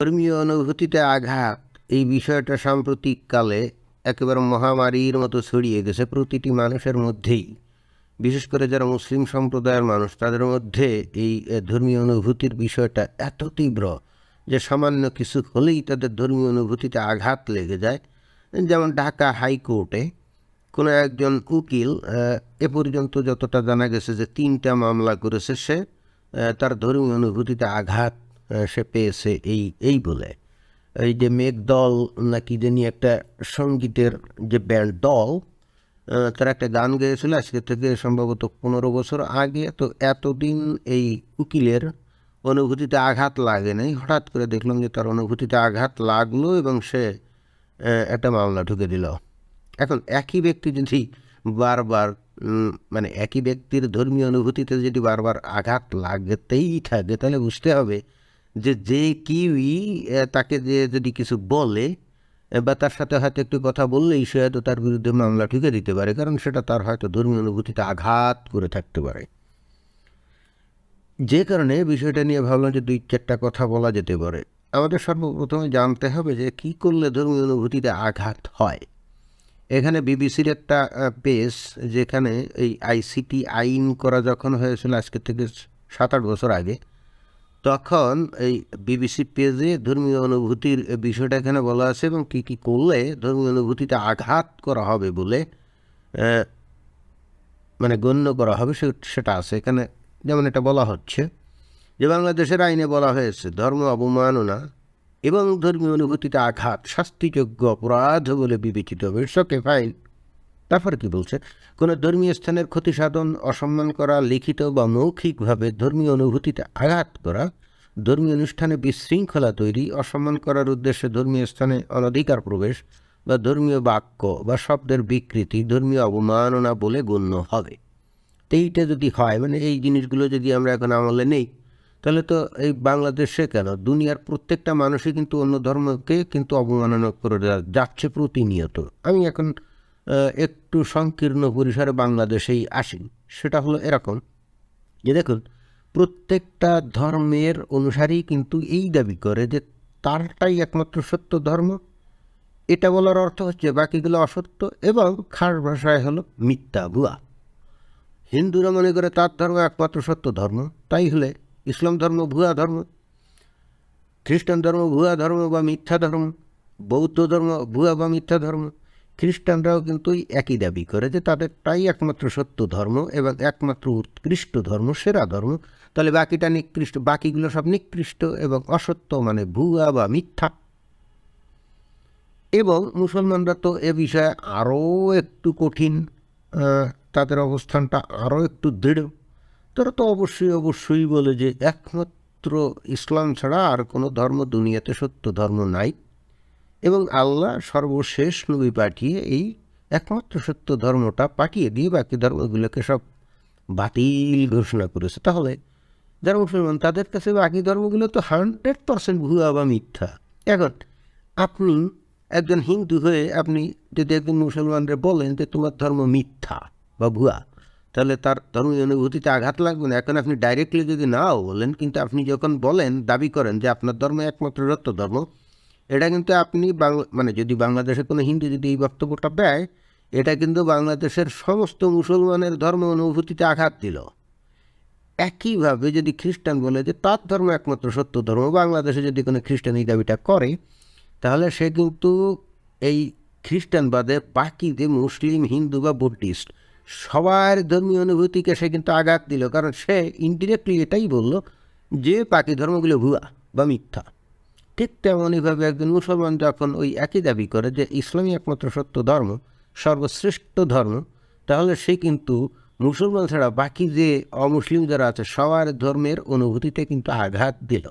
ধর্মীয় অনুভূতিতে আঘাত, এই বিষয়টা সাম্প্রতিককালে একেবারে মহামারীর মতো ছড়িয়ে গেছে প্রতিটি মানুষের মধ্যেই। বিশেষ করে যারা মুসলিম সম্প্রদায়ের মানুষ, তাদের মধ্যে এই ধর্মীয় অনুভূতির বিষয়টা এত তীব্র যে সামান্য কিছু হলেই তাদের ধর্মীয় অনুভূতিতে আঘাত লেগে যায়। যেমন ঢাকা হাইকোর্টে কোনো একজন উকিল, এ পর্যন্ত যতটা জানা গেছে যে তিনটা মামলা করেছে সে তার ধর্মীয় অনুভূতিতে আঘাত সে পেয়েছে এই এই বলে। এই যে মেঘদল নাকি জানি একটা সঙ্গীতের যে ব্যান্ড দল তারা একটা গান গেয়েছিল আজকে থেকে সম্ভবত পনেরো বছর আগে। তো এতদিন এই উকিলের অনুভূতিতে আঘাত লাগে নাই। হঠাৎ করে দেখলাম যে তার অনুভূতিতে আঘাত লাগল এবং সে একটা মামলা ঢুকে দিল। এখন একই ব্যক্তি যদি বারবার মানে একই ব্যক্তির ধর্মীয় অনুভূতিতে যদি বারবার আঘাত লাগতেই থাকে, তাহলে বুঝতে হবে যে যে কিউই তাকে যে যদি কিছু বলে বা তার সাথে হয়তো একটু কথা বললেই সে হয়তো তার বিরুদ্ধে মামলা ঠুকে দিতে পারে, কারণ সেটা তার হয়তো ধর্মীয় অনুভূতিতে আঘাত করে থাকতে পারে। যে কারণে বিষয়টা নিয়ে ভাবলাম যে দুই চারটা কথা বলা যেতে পারে। আমাদের সর্বপ্রথমে জানতে হবে যে কী করলে ধর্মীয় অনুভূতিতে আঘাত হয়। এখানে বিবিসির একটা পেজ যেখানে এই আইসিটি আইন করা যখন হয়েছিল আজকে থেকে সাত আট বছর আগে তখন এই বিবিসি পেজে ধর্মীয় অনুভূতির বিষয়টা এখানে বলা আছে এবং কী কী করলে ধর্মীয় অনুভূতিতে আঘাত করা হবে বলে মানে গণ্য করা হবে সেটা আছে। এখানে যেমন এটা বলা হচ্ছে যে বাংলাদেশের আইনে বলা হয়েছে, ধর্ম অবমাননা এবং ধর্মীয় অনুভূতিতে আঘাত শাস্তিযোগ্য অপরাধ বলে বিবেচিত হবে। ওকে ফাইন তারপর কি বলছে কোনো ধর্মীয় স্থানের ক্ষতি সাধন, অসম্মান করা, লিখিত বা মৌখিকভাবে ধর্মীয় অনুভূতিতে আঘাত করা, ধর্মীয় অনুষ্ঠানে বিশৃঙ্খলা তৈরি, অসম্মান করার উদ্দেশ্যে ধর্মীয় স্থানে অনধিকার প্রবেশ বা ধর্মীয় বাক্য বা শব্দের বিকৃতি, ধর্মীয় অবমাননা বলে গণ্য হবে। তো এইটা যদি হয় মানে এই জিনিসগুলো যদি আমরা এখন আমলে নেই, তাহলে তো এই বাংলাদেশে কেন? দুনিয়ার প্রত্যেকটা মানুষই কিন্তু অন্য ধর্মকে কিন্তু অবমাননা করে যাচ্ছে প্রতিনিয়ত। আমি এখন একটু সংকীর্ণ পরিসরে বাংলাদেশেই আসি সেটা হলো এরকম। যে দেখুন, প্রত্যেকটা ধর্মের অনুসারী কিন্তু এই দাবি করে যে তারটাই একমাত্র সত্য ধর্ম। এটা বলার অর্থ হচ্ছে বাকিগুলো অসত্য এবং খাস ভাষায় হলো মিথ্যা ভুয়া। হিন্দুরা মনে করে তার ধর্ম একমাত্র সত্য ধর্ম, তাই হলে ইসলাম ধর্ম ভুয়া ধর্ম, খ্রিস্টান ধর্ম ভুয়া ধর্ম বা মিথ্যা ধর্ম, বৌদ্ধ ধর্ম ভুয়া বা মিথ্যা ধর্ম খ্রিস্টানরাও কিন্তু একই দাবি করে যে তাদেরটাই একমাত্র সত্য ধর্ম এবং একমাত্র উৎকৃষ্ট ধর্ম, সেরা ধর্ম। তাহলে বাকিটা নিকৃষ্ট, বাকিগুলো সব নিকৃষ্ট এবং অসত্য মানে ভুয়া বা মিথ্যা। এবং মুসলমানরা তো এ বিষয়ে আরও একটু কঠিন তাদের অবস্থানটা আরও একটু দৃঢ়। তারা তো অবশ্যই অবশ্যই বলে যে একমাত্র ইসলাম ছাড়া আর কোনো ধর্ম দুনিয়াতে সত্য ধর্ম নাই। এবং আল্লাহ সর্বশেষ নবী পাঠিয়ে এই একমাত্র সত্য ধর্মটা পাঠিয়ে দিয়ে বাকি ধর্মগুলোকে সব বাতিল ঘোষণা করেছে। তাহলে যারা মুসলমান, তাদের কাছে বাকি ধর্মগুলো তো হান্ড্রেড পার্সেন্ট ভুয়া বা মিথ্যা। এখন আপনি একজন হিন্দু হয়ে আপনি যদি একজন মুসলমানরে বলেন যে তোমার ধর্ম মিথ্যা বা ভুয়া, তাহলে তার ধর্মীয় অনুভূতিতে আঘাত লাগবে না। এখন আপনি ডাইরেক্টলি যদি নাও বলেন, কিন্তু আপনি যখন বলেন, দাবি করেন যে আপনার ধর্ম একমাত্র সত্য ধর্ম এটা কিন্তু আপনি বাংলা মানে যদি বাংলাদেশে কোনো হিন্দু যদি এই বক্তব্যটা দেয়, এটা কিন্তু বাংলাদেশের সমস্ত মুসলমানের ধর্ম অনুভূতিতে আঘাত দিল। একইভাবে যদি খ্রিস্টান বলে যে তার ধর্ম একমাত্র সত্য ধর্ম, বাংলাদেশে যদি কোনো খ্রিস্টান এই দাবিটা করে, তাহলে সে কিন্তু এই খ্রিস্টান বাদে বাকি যে মুসলিম, হিন্দু বা বুদ্ধিস্ট, সবার ধর্মীয় অনুভূতিকে সে কিন্তু আঘাত দিল। কারণ সে ইনডিরেক্টলি এটাই বলল যে বাকি ধর্মগুলো ভুয়া বা মিথ্যা। ঠিক তেমনইভাবে একজন মুসলমান যখন ওই একই দাবি করে যে ইসলামই একমাত্র সত্য ধর্ম, সর্বশ্রেষ্ঠ ধর্ম, তাহলে সে কিন্তু মুসলমান ছাড়া বাকি যে অমুসলিম যারা আছে, সবার ধর্মের অনুভূতিতে কিন্তু আঘাত দিল।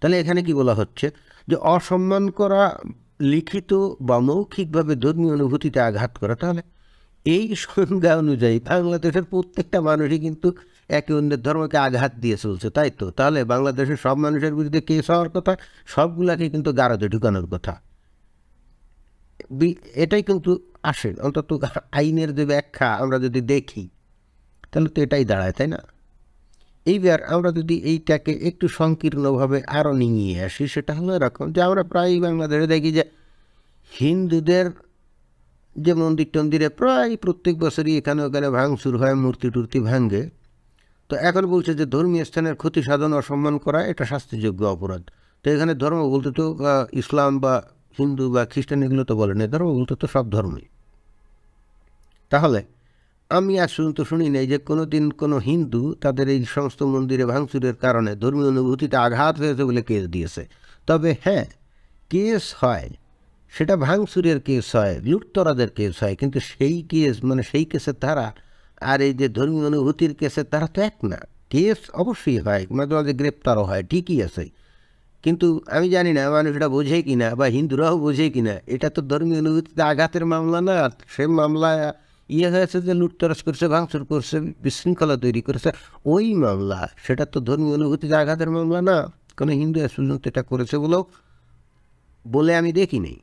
তাহলে এখানে কি বলা হচ্ছে? যে অসম্মান করা, লিখিত বা মৌখিকভাবে ধর্মীয় অনুভূতিতে আঘাত করা, তাহলে এই সংজ্ঞা অনুযায়ী বাংলাদেশের প্রত্যেকটা মানুষই কিন্তু একে অন্যের ধর্মকে আঘাত দিয়ে চলছে, তাই তো? তাহলে বাংলাদেশের সব মানুষের বিরুদ্ধে কেস হওয়ার কথা? সবগুলাকে কিন্তু গারদে ঢুকানোর কথা। এটাই কিন্তু আসে, অন্তত আইনের যে ব্যাখ্যা আমরা যদি দেখি, তাহলে তো এটাই দাঁড়ায়, তাই না? এইবার আমরা যদি এইটাকে একটু সংকীর্ণভাবে আরও নিয়ে আসি, সেটা হলো এরকম যে আমরা প্রায়ই বাংলাদেশে দেখি যে হিন্দুদের যে মন্দির টন্দিরে প্রায় প্রত্যেক বছরই এখানে ওখানে ভাঙচুর হয় মূর্তি টুর্তি ভাঙ্গে তো এখন বলছে যে ধর্মীয় স্থানের ক্ষতি সাধন অসম্মান করা এটা শাস্তিযোগ্য অপরাধ। তো এখানে ধর্ম বলতে তো ইসলাম বা হিন্দু বা খ্রিস্টান এগুলো তো বলে না ধর্ম বলতে তো সব ধর্মই। তাহলে আমি আজ পর্যন্ত শুনি নাই যে কোনো দিন কোনো হিন্দু তাদের এই সমস্ত মন্দিরে ভাঙচুরের কারণে ধর্মীয় অনুভূতিতে আঘাত হয়েছে বলে কেস দিয়েছে। তবে হ্যাঁ কেস হয়, সেটা ভাঙচুরের কেস হয়, লুটতরাদের কেস হয়, কিন্তু সেই কেস মানে সেই কেসের ধারা আর এই যে ধর্মীয় অনুভূতির কেসে তারা তো এক না। কেস অবশ্যই হয় মাঝে মাঝে গ্রেপ্তারও হয়, ঠিকই আছে। কিন্তু আমি জানি না মানুষ এটা বোঝে কি না, বা হিন্দুরাও বোঝে কি না, এটা তো ধর্মীয় অনুভূতিতে আঘাতের মামলা না সে মামলা ইয়ে হয়েছে যে লুটতরাজ করছে, ভাঙচুর করছে, বিশৃঙ্খলা তৈরি করেছে, ওই মামলা, সেটা তো ধর্মীয় অনুভূতিতে আঘাতের মামলা না। কোনো হিন্দু পর্যন্ত এটা করেছে বলেও বলে আমি দেখিনি।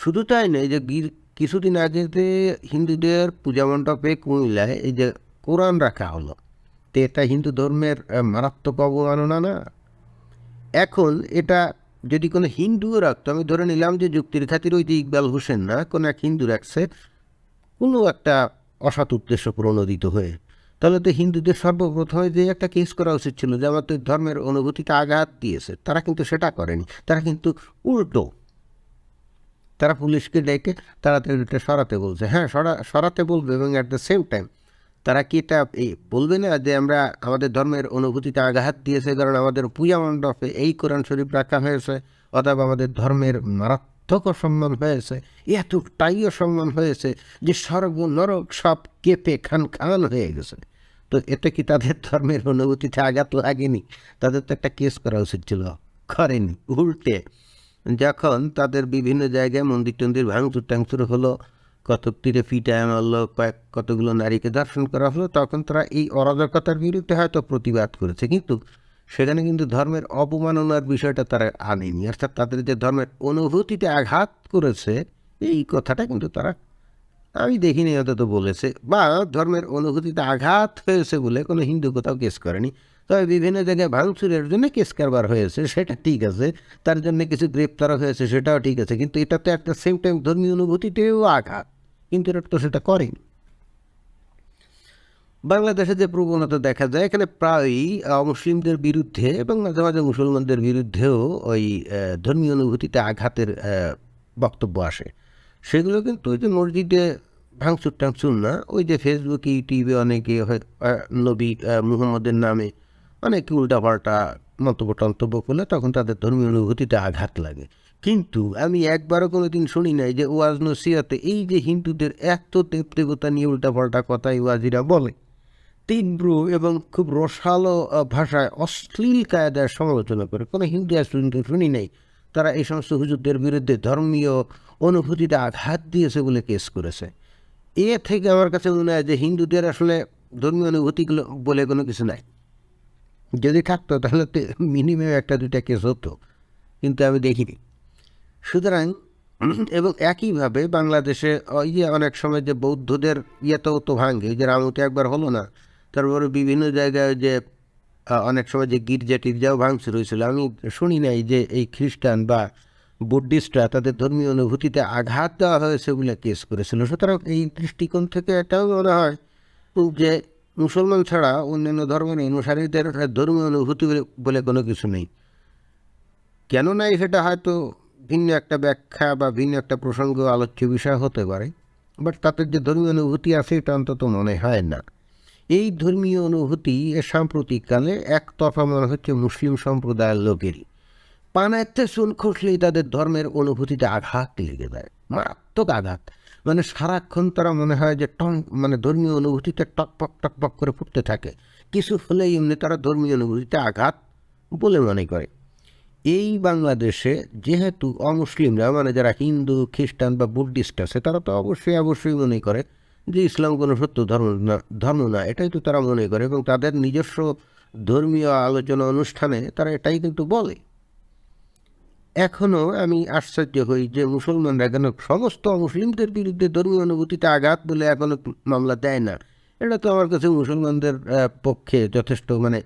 শুধু তাই নয় যে কিছুদিন আগেতে হিন্দুদের পূজা মণ্ডপে কুমিল্লায় এই যে কোরআন রাখা হলো, তো এটা হিন্দু ধর্মের মারাত্মক অবমাননা না? এখন এটা যদি কোনো হিন্দুও রাখতো, আমি ধরে নিলাম যে যুক্তির খাতির ওই যে ইকবাল হোসেন না কোনো এক হিন্দু রাখছে, কোনো একটা অসৎ উদ্দেশ্য প্রণোদিত হয়ে। তাহলে তো হিন্দুদের সর্বপ্রথমে যে একটা কেস করা উচিত ছিল যে, আমার তো ধর্মের অনুভূতিতে আঘাত দিয়েছে, তারা কিন্তু সেটা করেনি, তারা কিন্তু উল্টো তারা পুলিশকে ডেকে তাড়াতাড়ি এটা সরাতে বলছে। হ্যাঁ সরা, সরাতে বলবে এবং অ্যাট দ্য সেম টাইম তারা কি এটা এই বলবে না যে আমরা আমাদের ধর্মের অনুভূতিতে আঘাত দিয়েছে? কারণ আমাদের পূজা মণ্ডপে এই কোরআন শরীফ রাখা হয়েছে অথবা আমাদের ধর্মের মারাত্মক অসম্মান হয়েছে, এতটাই অসম্মান হয়েছে যে স্বর্গ নরক সব কেঁপে খান খান হয়ে গেছে। তো এতে কি তাদের ধর্মের অনুভূতিতে আঘাত লাগেনি? তাদের তো একটা কেস করা উচিত ছিল। করেনি, উল্টে। যখন তাদের বিভিন্ন জায়গায় মন্দির টন্দির ভাঙচুর টাংচুর হলো, কতক তীরে ফিটায় মারলো, কয়েক কতগুলো নারীকে দর্শন করা হলো, তখন তারা এই অরাজকতার বিরুদ্ধে হয়তো প্রতিবাদ করেছে। কিন্তু সেখানে কিন্তু ধর্মের অপমাননার বিষয়টা তারা আনেনি। অর্থাৎ তাদের যে ধর্মের অনুভূতিতে আঘাত করেছে, এই কথাটা কিন্তু তারা, আমি দেখিনি অন্তত বলেছে। বা ধর্মের অনুভূতিতে আঘাত হয়েছে বলে কোনো হিন্দু কোথাও কেস করেনি। তবে বিভিন্ন জায়গায় ভাঙচুরের জন্য কেস কারবার হয়েছে, সেটা ঠিক আছে, তার জন্য কিছু গ্রেপ্তারও হয়েছে, সেটাও ঠিক আছে, কিন্তু এটা তো একটা সেম টাইম ধর্মীয় অনুভূতিতেও আঘাত, কিন্তু এটা তো সেটা করেনি। বাংলাদেশে যে প্রবণতা দেখা যায়, এখানে প্রায়ই মুসলিমদের বিরুদ্ধে এবং মাঝে মাঝে মুসলমানদের বিরুদ্ধেও ওই ধর্মীয় অনুভূতিতে আঘাতের বক্তব্য আসে। সেগুলো কিন্তু ওই যে মসজিদে ভাঙচুর টাংচুর না, ওই যে ফেসবুকে ইউটিউবে অনেকে নবী মুহাম্মদের নামে অনেকে উল্টাপাল্টা মন্তব্য টন্তব্য করলে তখন তাদের ধর্মীয় অনুভূতিতে আঘাত লাগে। কিন্তু আমি একবারও কোনো দিন শুনি নাই যে ওয়াজ নসিয়াতে এই যে হিন্দুদের এত দেব দেবতা নিয়ে উল্টাপাল্টা কথাই ওয়াজিরা বলে। তীব্র এবং খুব রসালো ভাষায় অশ্লীল কায়দার সমালোচনা করে। কোনো হিন্দু পর্যন্ত শুনি নাই। তারা এই সমস্ত হুজুরদের বিরুদ্ধে ধর্মীয় অনুভূতিতে আঘাত দিয়েছে বলে কেস করেছে। এ থেকে আমার কাছে মনে হয় যে হিন্দুদের আসলে ধর্মীয় অনুভূতিগুলো বলে কোনো কিছু নাই। যদি থাকতো, তাহলে তো মিনিমাম একটা দুটা কেস হতো। কিন্তু আমি দেখিনি। সুতরাং, এবং একইভাবে বাংলাদেশে ওই যে অনেক সময় যে বৌদ্ধদের ইয়েতেও তো ভাঙে, ওই যে রামুতে একবার হলো না, তারপরে বিভিন্ন জায়গায় যে অনেক সময় যে গির্জা টির্জাও ভাঙচুর হয়েছিল। আমি শুনি নাই যে এই খ্রিস্টান বা বুদ্ধিস্টরা তাদের ধর্মীয় অনুভূতিতে আঘাত দেওয়া হয়েছে বলে কেস করেছিল। সুতরাং এই দৃষ্টিকোণ থেকে এটাও মনে হয় যে মুসলমান ছাড়া অন্যান্য ধর্মের অনুসারীদের ধর্মীয় অনুভূতি বলে- কোনো কিছু নেই। কেন নাই সেটা হয়তো ভিন্ন একটা ব্যাখ্যা বা ভিন্ন একটা প্রসঙ্গ, আলোচ্য বিষয় হতে পারে বাট তাদের যে ধর্মীয় অনুভূতি আছে, এটা অন্তত মনে হয় না। এই ধর্মীয় অনুভূতি সাম্প্রতিককালে একতরফা মনে হচ্ছে মুসলিম সম্প্রদায়ের লোকেরই। পানাতে চুন খসলেই তাদের ধর্মের অনুভূতিতে আঘাত লেগে যায়, মারাত্মক আঘাত। মানে সারাক্ষণ তারা মনে হয় যে টং মানে ধর্মীয় অনুভূতিতে টকপক টকপক করে ফুটতে থাকে। কিছু হলেই এমনি তারা ধর্মীয় অনুভূতিতে আঘাত বলে মনে করে। এই বাংলাদেশে যেহেতু অমুসলিমরা মানে যারা হিন্দু, খ্রিস্টান বা বুদ্ধিস্ট আছে, তারা তো অবশ্যই অবশ্যই মনে করে যে ইসলাম কোনো সত্য ধর্ম না ধর্ম না, এটাই তো তারা মনে করে এবং তাদের নিজস্ব ধর্মীয় আলোচনা অনুষ্ঠানে তারা এটাই কিন্তু বলে। এখনও আমি আশ্চর্য হই যে মুসলমানরা কেন সমস্ত মুসলিমদের বিরুদ্ধে ধর্মীয় অনুভূতিতে আঘাত বলে এখনও মামলা দেয় না। এটা তো আমার কাছে মুসলমানদের পক্ষে যথেষ্ট মানে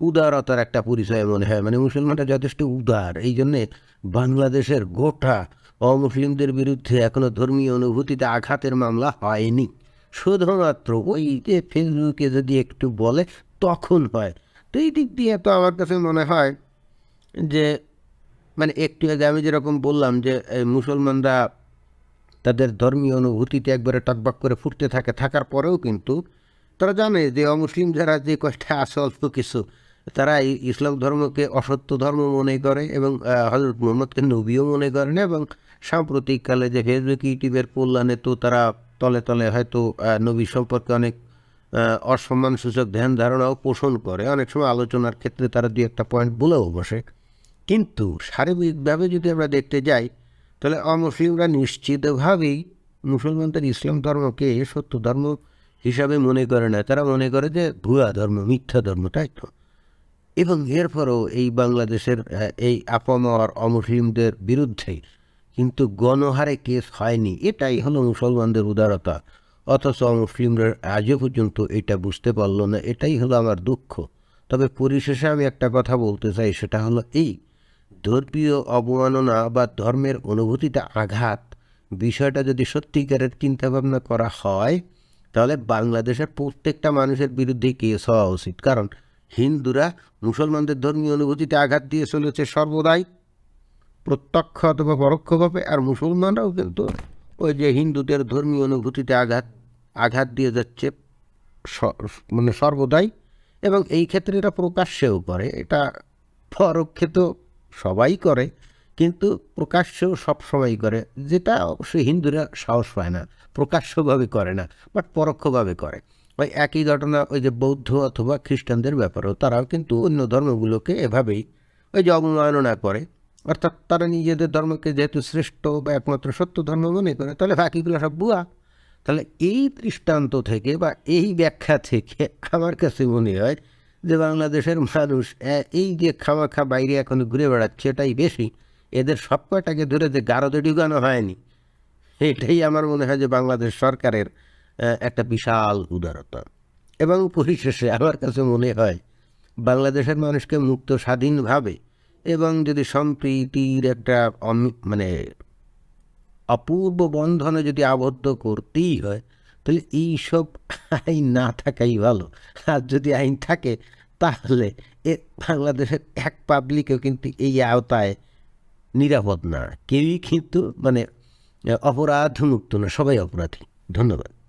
উদারতার একটা পরিচয় মনে হয়। মানে মুসলমানরা যথেষ্ট উদার। এই জন্যে বাংলাদেশের গোটা অমুসলিমদের বিরুদ্ধে এখনও ধর্মীয় অনুভূতিতে আঘাতের মামলা হয়নি। শুধুমাত্র ওই যে ফেসবুকে যদি একটু বলে, তখন হয়। তো এই দিক দিয়ে তো আমার কাছে মনে হয় যে মানে একটু আগে আমি যেরকম বললাম যে মুসলমানরা তাদের ধর্মীয় অনুভূতিতে একবারে টকবক করে ফুটতে থাকে, থাকার পরেও কিন্তু তারা জানে যে অমুসলিম যারা যে কষ্টে আছে অল্প কিছু, তারা ইসলাম ধর্মকে অসত্য ধর্ম মনে করে এবং হজরত মোহাম্মদকে নবীও মনে করেন এবং সাম্প্রতিককালে যে ফেসবুক, ইউটিউবের কল্যাণে তো তারা তলে তলে হয়তো নবী সম্পর্কে অনেক অসম্মানসূচক ধ্যান ধারণাও পোষণ করে। অনেক সময় আলোচনার ক্ষেত্রে তারা দুই একটা পয়েন্ট বলেও বসে। কিন্তু সার্বিকভাবে যদি আমরা দেখতে যাই, তাহলে অমুসলিমরা নিশ্চিতভাবেই মুসলমানদের ইসলাম ধর্মকে সত্য ধর্ম হিসাবে মনে করে না। তারা মনে করে যে ভুয়া ধর্ম, মিথ্যা ধর্ম, তাই তো? এবং এরপরও এই বাংলাদেশের এই আপামর অমুসলিমদের বিরুদ্ধে কিন্তু গণহারে কেস হয়নি। এটাই হলো মুসলমানদের উদারতা। অথচ অমুসলিমরা আজও পর্যন্ত এটা বুঝতে পারল না। এটাই হলো আমার দুঃখ। তবে পরিশেষে আমি একটা কথা বলতে চাই, সেটা হলো এই ধর্মীয় অবমাননা বা ধর্মের অনুভূতিটা আঘাত বিষয়টা যদি সত্যিকারের চিন্তাভাবনা করা হয়, তাহলে বাংলাদেশের প্রত্যেকটা মানুষের বিরুদ্ধে কেস হওয়া উচিত। কারণ হিন্দুরা মুসলমানদের ধর্মীয় অনুভূতিতে আঘাত দিয়ে চলেছে সর্বদাই, প্রত্যক্ষ অথবা পরোক্ষভাবে, আর মুসলমানরাও কিন্তু ওই যে হিন্দুদের ধর্মীয় অনুভূতিতে আঘাত আঘাত দিয়ে যাচ্ছে মানে সর্বদাই, এবং এই ক্ষেত্রে এটা প্রকাশ্যেও করে। এটা পরোক্ষে তো সবাই করে, কিন্তু প্রকাশ্যেও সবসময় করে, যেটা অবশ্যই হিন্দুরা সাহস পায় না, প্রকাশ্যভাবে করে না বাট পরোক্ষভাবে করে। ওই একই ঘটনা ওই যে বৌদ্ধ অথবা খ্রিস্টানদের ব্যাপারেও, তারাও কিন্তু অন্য ধর্মগুলোকে এভাবেই ওই যে অবমাননা করে। অর্থাৎ তারা নিজেদের ধর্মকে যেহেতু শ্রেষ্ঠ বা একমাত্র সত্য ধর্ম মনে করে, তাহলে বাকিগুলো সব বুয়া তাহলে এই দৃষ্টান্ত থেকে বা এই ব্যাখ্যা থেকে আমার কাছে মনে হয় যে বাংলাদেশের মানুষ এই যে খাওয়া খামাখা বাইরে এখন ঘুরে বেড়াচ্ছে, এটাই বেশি। এদের সব কয়টাকে ধরে যে গারদে ঢুকানো হয়নি। এটাই আমার মনে হয় যে বাংলাদেশ সরকারের একটা বিশাল উদারতা। এবং পরিশেষে আমার কাছে মনে হয়, বাংলাদেশের মানুষকে মুক্ত স্বাধীনভাবে এবং যদি সম্প্রীতির একটা মানে অপূর্ব বন্ধনে যদি আবদ্ধ করতেই হয় তাহলে এইসব আইন না থাকাই ভালো। আর যদি আইন থাকে, তাহলে এ বাংলাদেশের এক পাবলিকও কিন্তু এই আওতায় নিরাপদ না। কেউই কিন্তু মানে অপরাধ মুক্ত না, সবাই অপরাধী। ধন্যবাদ।